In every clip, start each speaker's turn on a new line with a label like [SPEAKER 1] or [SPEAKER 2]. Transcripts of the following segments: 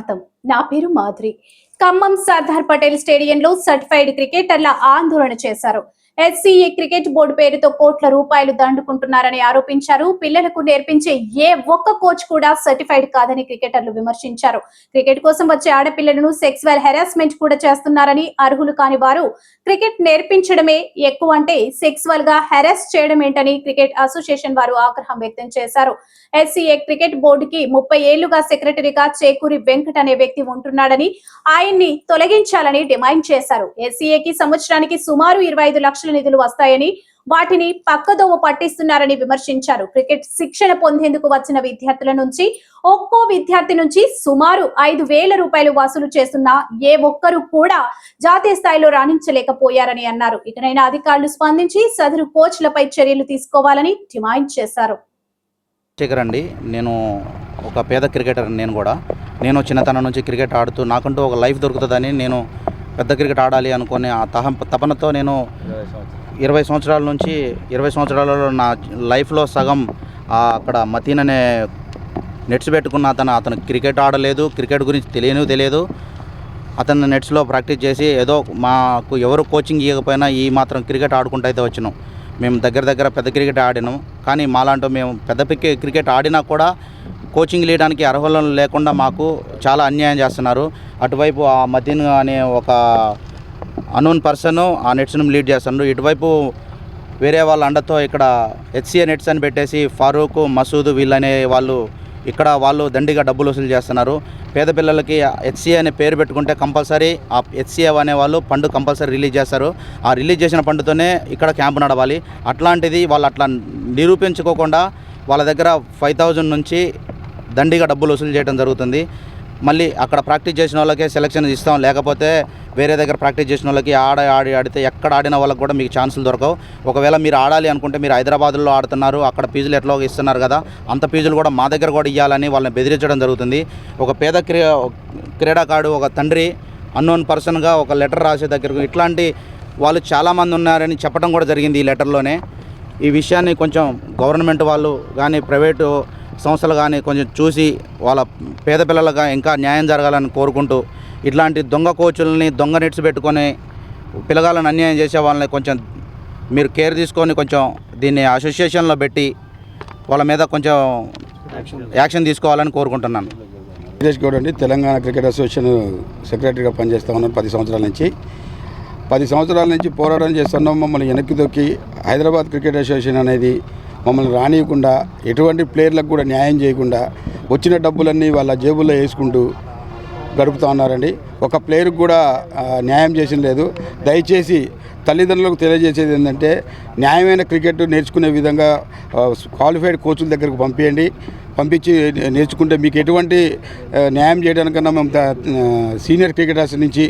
[SPEAKER 1] స్వాగతం. నా పేరు మాధురి. ఖమ్మం సర్దార్ పటేల్ స్టేడియంలో సర్టిఫైడ్ క్రికెటర్ల ఆందోళన చేశారు. ఎస్సీఏ క్రికెట్ బోర్డు పేరుతో కోట్ల రూపాయలు దండుకుంటున్నారని ఆరోపించారు. పిల్లలకు నేర్పించే ఏ ఒక్క కోచ్ కూడా సర్టిఫైడ్ కాదని క్రికెటర్లు విమర్శించారు. క్రికెట్ కోసం వచ్చే ఆడపిల్లలను సెక్సువల్ హెరాస్మెంట్ కూడా చేస్తున్నారని అర్హులు కాని వారు క్రికెట్ నేర్పించడమే ఎక్కువ అంటే సెక్సువల్గా హెరాస్ చేయడం ఏంటని క్రికెట్ అసోసియేషన్ వారు ఆగ్రహం వ్యక్తం చేశారు. ఎస్సీఏ క్రికెట్ బోర్డుకి ముప్పై ఏళ్ళుగా సెక్రటరీగా చేకూరి వెంకట్ అనే వ్యక్తి ఉంటున్నాడని ఆయన్ని తొలగించాలని డిమాండ్ చేశారు. ఎస్సీఏకి సంవత్సరానికి సుమారు ఇరవై ఐదు లక్షల నిధులు వస్తాయని వాటిని పక్కదోవ పట్టిస్తున్నారని విమర్శించారు. క్రికెట్ శిక్షణ పొందేందుకు వచ్చిన విద్యార్థుల నుంచి ఒక్కో విద్యార్థి నుంచి సుమారు ఐదు వేల రూపాయలు వసూలు చేస్తున్న ఏ ఒక్కరు కూడా జాతీయ స్థాయిలో రాణించలేకపోయారని అన్నారు. ఇకనైనా అధికారులు స్పందించి సదరు కోచ్లపై చర్యలు తీసుకోవాలని డిమాండ్ చేశారు.
[SPEAKER 2] శేఖర్ అండి నేను ఒక పేద క్రికెటర్ నేను కూడా. నేను చిన్నతనం నుంచి క్రికెట్ ఆడుతూ నాకంటూ ఒక లైఫ్ దొరుకుతుందని నేను పెద్ద క్రికెట్ ఆడాలి అనుకునే ఆ తహం తపనతో నేను ఇరవై సంవత్సరాల నుంచి ఇరవై సంవత్సరాలలో నా లైఫ్లో సగం అక్కడ మతీన్ అనే నెట్స్ పెట్టుకున్న అతను అతను క్రికెట్ ఆడలేదు క్రికెట్ గురించి తెలియను తెలియదు. అతను నెట్స్లో ప్రాక్టీస్ చేసి ఏదో మాకు ఎవరు కోచింగ్ ఇవ్వకపోయినా ఈ మాత్రం క్రికెట్ ఆడుకుంటూ అయితే వచ్చినాం. మేము దగ్గర దగ్గర పెద్ద క్రికెట్ ఆడినాం. కానీ మాలాంటి మేము పెద్ద పిక్కి క్రికెట్ ఆడినా కూడా కోచింగ్ లేయడానికి అర్హులను లేకుండా మాకు చాలా అన్యాయం చేస్తున్నారు. అటువైపు ఆ మతీన్ అనే ఒక అనోన్ పర్సన్ ఆ నెట్స్ను లీడ్ చేస్తున్నారు. ఇటువైపు వేరే వాళ్ళ అండతో ఇక్కడ హెచ్సిఏ నెట్స్ అని పెట్టేసి ఫారూక్ మసూద్ వీళ్ళనే వాళ్ళు ఇక్కడ వాళ్ళు దండిగా డబ్బులు వసూలు చేస్తున్నారు. పేద పిల్లలకి హెచ్సిఏ అనే పేరు పెట్టుకుంటే కంపల్సరీ ఆ హెచ్సిఏ అనే వాళ్ళు పండు కంపల్సరీ రిలీజ్ చేస్తారు. ఆ రిలీజ్ చేసిన పండుతోనే ఇక్కడ క్యాంపు నడవాలి. అట్లాంటిది వాళ్ళు అట్లా నిరూపించుకోకుండా వాళ్ళ దగ్గర ఫైవ్ థౌజండ్ నుంచి దండిగా డబ్బులు వసూలు చేయడం జరుగుతుంది. మళ్ళీ అక్కడ ప్రాక్టీస్ చేసిన వాళ్ళకే సెలెక్షన్ ఇస్తాం. లేకపోతే వేరే దగ్గర ప్రాక్టీస్ చేసిన వాళ్ళకి ఆడ ఆడి ఆడితే ఎక్కడ ఆడిన వాళ్ళకి కూడా మీకు ఛాన్సులు దొరకవు. ఒకవేళ మీరు ఆడాలి అనుకుంటే మీరు హైదరాబాద్లో ఆడుతున్నారు. అక్కడ ఫీజులు ఎట్లా ఇస్తున్నారు కదా అంత ఫీజులు కూడా మా దగ్గర కూడా ఇవ్వాలని వాళ్ళని బెదిరించడం జరుగుతుంది. ఒక పేద క్రీ క్రీడాకారుడు ఒక తండ్రి అన్నోన్ పర్సన్గా ఒక లెటర్ రాసే దగ్గరకు ఇట్లాంటి వాళ్ళు చాలామంది ఉన్నారని చెప్పడం కూడా జరిగింది ఈ లెటర్లోనే. ఈ విషయాన్ని కొంచెం గవర్నమెంట్ వాళ్ళు కానీ ప్రైవేటు సంస్థలు కానీ కొంచెం చూసి వాళ్ళ పేద పిల్లలుగా ఇంకా న్యాయం జరగాలని కోరుకుంటూ ఇట్లాంటి దొంగ కోచుల్ని దొంగ నెట్స్ పెట్టుకొని పిల్లగాళ్ళని అన్యాయం చేసే వాళ్ళని కొంచెం మీరు కేర్ తీసుకొని కొంచెం దీన్ని అసోసియేషన్లో పెట్టి వాళ్ళ మీద కొంచెం యాక్షన్ తీసుకోవాలని కోరుకుంటున్నాను.
[SPEAKER 3] సురేష్ గౌడ్ అండి తెలంగాణ క్రికెట్ అసోసియేషన్ సెక్రటరీగా పనిచేస్తా ఉన్నాను పది సంవత్సరాల నుంచి. పది సంవత్సరాల నుంచి పోరాటం చేస్తున్నాం మమ్మల్ని వెనక్కి దొక్కి హైదరాబాద్ క్రికెట్ అసోసియేషన్ అనేది మమ్మల్ని రానియకుండా ఎటువంటి ప్లేయర్లకు కూడా న్యాయం చేయకుండా వచ్చిన డబ్బులన్నీ వాళ్ళ జేబుల్లో వేసుకుంటూ గడుపుతూ ఉన్నారండి. ఒక ప్లేయర్కి కూడా న్యాయం చేసిన లేదు. దయచేసి తల్లిదండ్రులకు తెలియజేసేది ఏంటంటే న్యాయమైన క్రికెట్ నేర్చుకునే విధంగా క్వాలిఫైడ్ కోచ్ల దగ్గరకు పంపించండి పంపించి నేర్చుకుంటే మీకు ఎటువంటి న్యాయం చేయడానికన్నా మేము సీనియర్ క్రికెటర్స్ నుంచి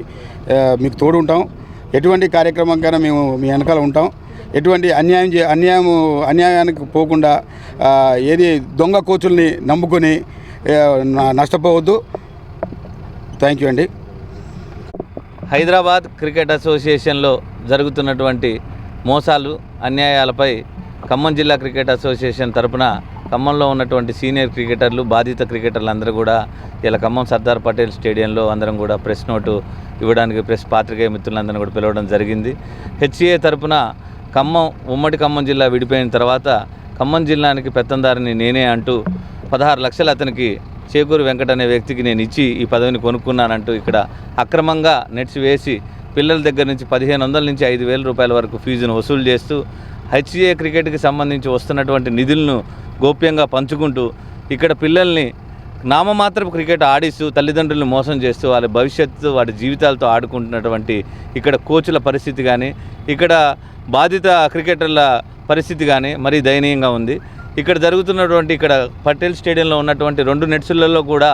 [SPEAKER 3] మీకు తోడు ఉంటాం ఎటువంటి కార్యక్రమం కన్నా మేము మీ వెనకాల ఉంటాం. ఎటువంటి అన్యాయం చే అన్యాయం అన్యాయానికి పోకుండా ఏది దొంగ కోచుల్ని నమ్ముకొని నష్టపోవద్దు. థ్యాంక్ యూ అండి.
[SPEAKER 4] హైదరాబాద్ క్రికెట్ అసోసియేషన్లో జరుగుతున్నటువంటి మోసాలు అన్యాయాలపై ఖమ్మం జిల్లా క్రికెట్ అసోసియేషన్ తరపున ఖమ్మంలో ఉన్నటువంటి సీనియర్ క్రికెటర్లు బాధిత క్రికెటర్లు అందరూ కూడా ఇలా ఖమ్మం సర్దార్ పటేల్ స్టేడియంలో అందరం కూడా ప్రెస్ నోటు ఇవ్వడానికి ప్రెస్ పాత్రికేయ మిత్రులందరినీ కూడా పిలవడం జరిగింది. హెచ్ఏ తరపున ఖమ్మం ఉమ్మడి ఖమ్మం జిల్లా విడిపోయిన తర్వాత ఖమ్మం జిల్లానికి పెత్తందారిని నేనే అంటూ పదహారు లక్షలు అతనికి చేకూరు వెంకట అనే వ్యక్తికి నేను ఇచ్చి ఈ పదవిని కొనుక్కున్నానంటూ ఇక్కడ అక్రమంగా నెట్స్ వేసి పిల్లల దగ్గర నుంచి పదిహేను వందల నుంచి ఐదు వేల రూపాయల వరకు ఫీజును వసూలు చేస్తూ హెచ్ఏ క్రికెట్కి సంబంధించి వస్తున్నటువంటి నిధులను గోప్యంగా పంచుకుంటూ ఇక్కడ పిల్లల్ని నామమాత్రపు క్రికెట్ ఆడిస్తూ తల్లిదండ్రులను మోసం చేస్తూ వాళ్ళ భవిష్యత్తు వాడి జీవితాలతో ఆడుకుంటున్నటువంటి ఇక్కడ కోచ్ల పరిస్థితి కానీ ఇక్కడ బాధిత క్రికెటర్ల పరిస్థితి కానీ మరీ దయనీయంగా ఉంది. ఇక్కడ జరుగుతున్నటువంటి ఇక్కడ పటేల్ స్టేడియంలో ఉన్నటువంటి రెండు నెట్సులలో కూడా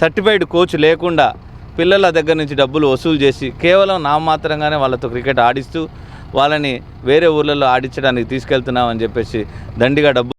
[SPEAKER 4] సర్టిఫైడ్ కోచ్ లేకుండా పిల్లల దగ్గర నుంచి డబ్బులు వసూలు చేసి కేవలం నామమాత్రంగానే వాళ్ళతో క్రికెట్ ఆడిస్తూ వాళ్ళని వేరే ఊర్లలో ఆడించడానికి తీసుకెళ్తున్నామని చెప్పేసి దండిగా డబ్బు